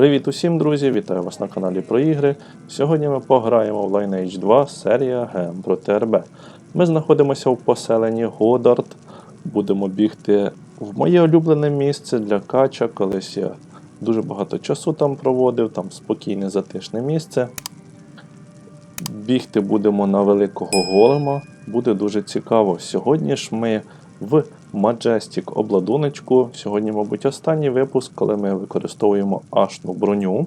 Привіт усім, друзі! Вітаю вас на каналі про ігри. Сьогодні ми пограємо в Lineage 2 серія ГМ проти РБ. Ми знаходимося в поселенні Годард. Будемо бігти в моє улюблене місце для кача. Колись я дуже багато часу там проводив, там спокійне затишне місце. Бігти будемо на великого голема. Буде дуже цікаво. Сьогодні ж ми в Majestic обладуночку. Сьогодні, мабуть, останній випуск, коли ми використовуємо ашну броню.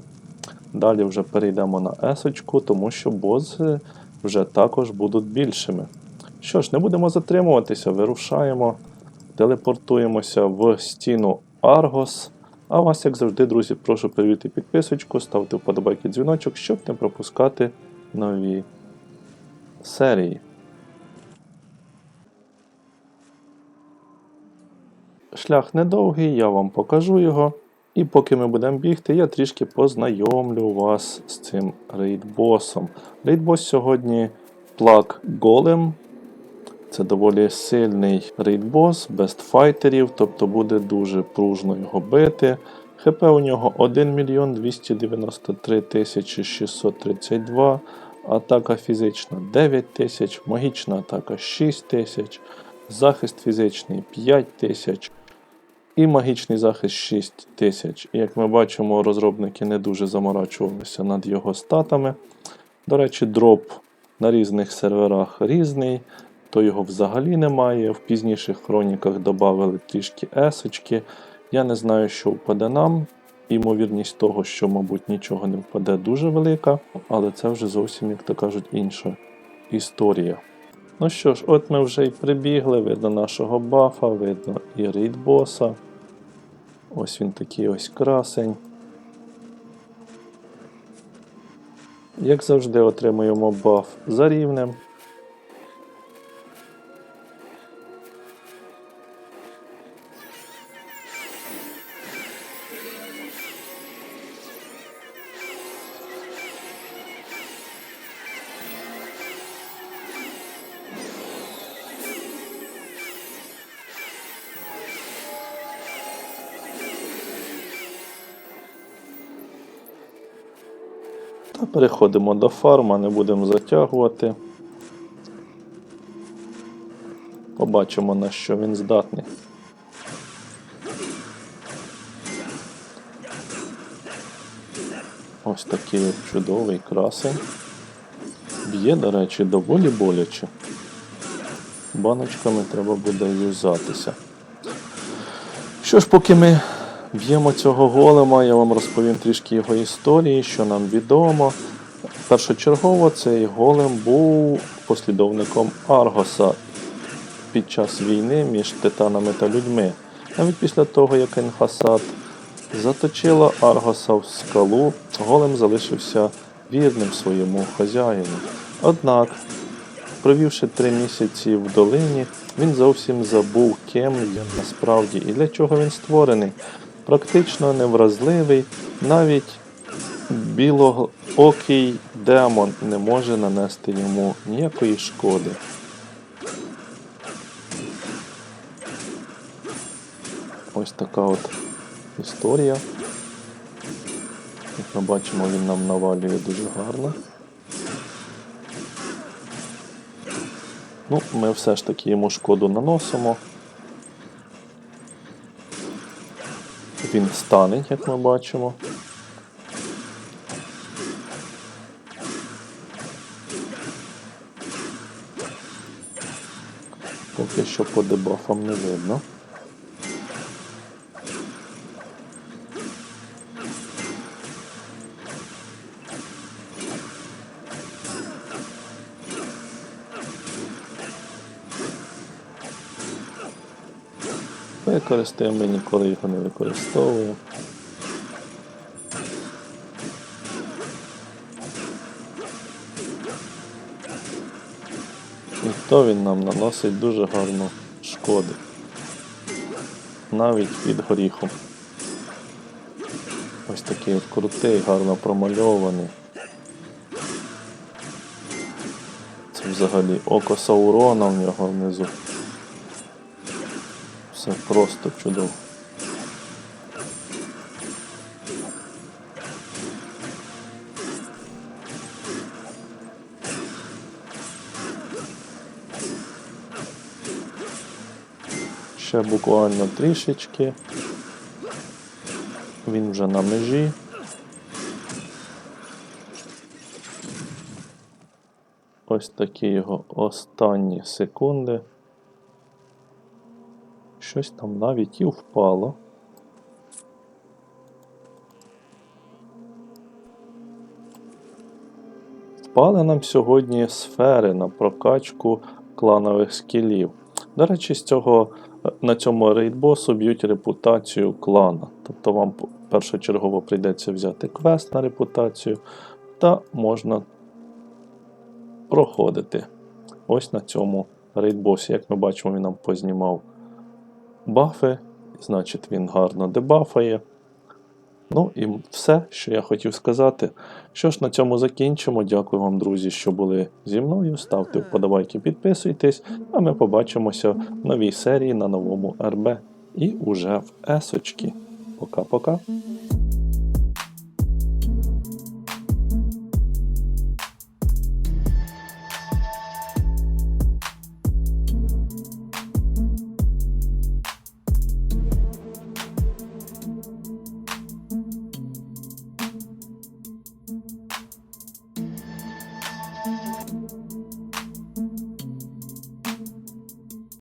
Далі вже перейдемо на есочку, тому що бози вже також будуть більшими. Що ж, не будемо затримуватися, вирушаємо, телепортуємося в стіну Аргос. А вас, як завжди, друзі, прошу перевірити підписочку, ставте вподобайки дзвіночок, щоб не пропускати нові серії. Шлях недовгий, я вам покажу його. І поки ми будемо бігти, я трішки познайомлю вас з цим рейдбосом. Рейдбос сьогодні плаг Голем. Це доволі сильний рейдбос, без файтерів, тобто буде дуже пружно його бити. ХП у нього 1 мільйон 293 тисячі 632, атака фізична 9 тисяч, магічна атака 6 тисяч, захист фізичний 5 тисяч і магічний захист 6 тисяч. І як ми бачимо, розробники не дуже заморачувалися над його статами. До речі, дроп на різних серверах різний, то його взагалі немає. В пізніших хроніках додали трішки есочки. Я не знаю, що впаде нам. Імовірність того, що, мабуть, нічого не впаде, дуже велика, але це вже зовсім, як то кажуть, інша історія. Ну що ж, от ми вже й прибігли, видно нашого бафа, видно і рейдбоса. Ось він такий ось красень. Як завжди, отримуємо баф за рівнем. Та переходимо до фарма, не будемо затягувати. Побачимо, на що він здатний. Ось такий чудовий красень. Б'є, до речі, доволі боляче. Баночками треба буде юзатися. Що ж, поки ми б'ємо цього голема, я вам розповім трішки його історії, що нам відомо. Першочергово цей голем був послідовником Аргоса під час війни між титанами та людьми. Навіть після того, як Енхасад заточила Аргоса в скалу, голем залишився вірним своєму хазяїну. Однак, провівши три місяці в долині, він зовсім забув, ким він насправді і для чого він створений. Практично невразливий, навіть білоокий демон не може нанести йому ніякої шкоди. Ось така от історія. Як ми бачимо, він нам навалює дуже гарно. Ну, ми все ж таки йому шкоду наносимо. Він стане, як ми бачимо. Поки що по дебафам не видно. Використаємо, ми ніколи його не використовуємо. І то він нам наносить дуже гарну шкоду. Навіть під горіхом. Ось такий от крутий, гарно промальований. Це взагалі око Саурона в нього внизу все просто чудово. Ще буквально трішечки. Він вже на межі. Ось такі його останні секунди. Щось там навіть і впало. Впали нам сьогодні сфери на прокачку кланових скілів. До речі, з цього е, на цьому рейдбосу б'ють репутацію клана. Тобто вам першочергово прийдеться взяти квест на репутацію, та можна проходити. Ось на цьому рейдбосі. Як ми бачимо, він нам познімав бафи, значить він гарно дебафає. Ну і все, що я хотів сказати. Що ж, на цьому закінчимо. Дякую вам, друзі, що були зі мною. Ставте вподобайки, підписуйтесь, а ми побачимося в новій серії на новому РБ. І уже в есочки. Пока-пока.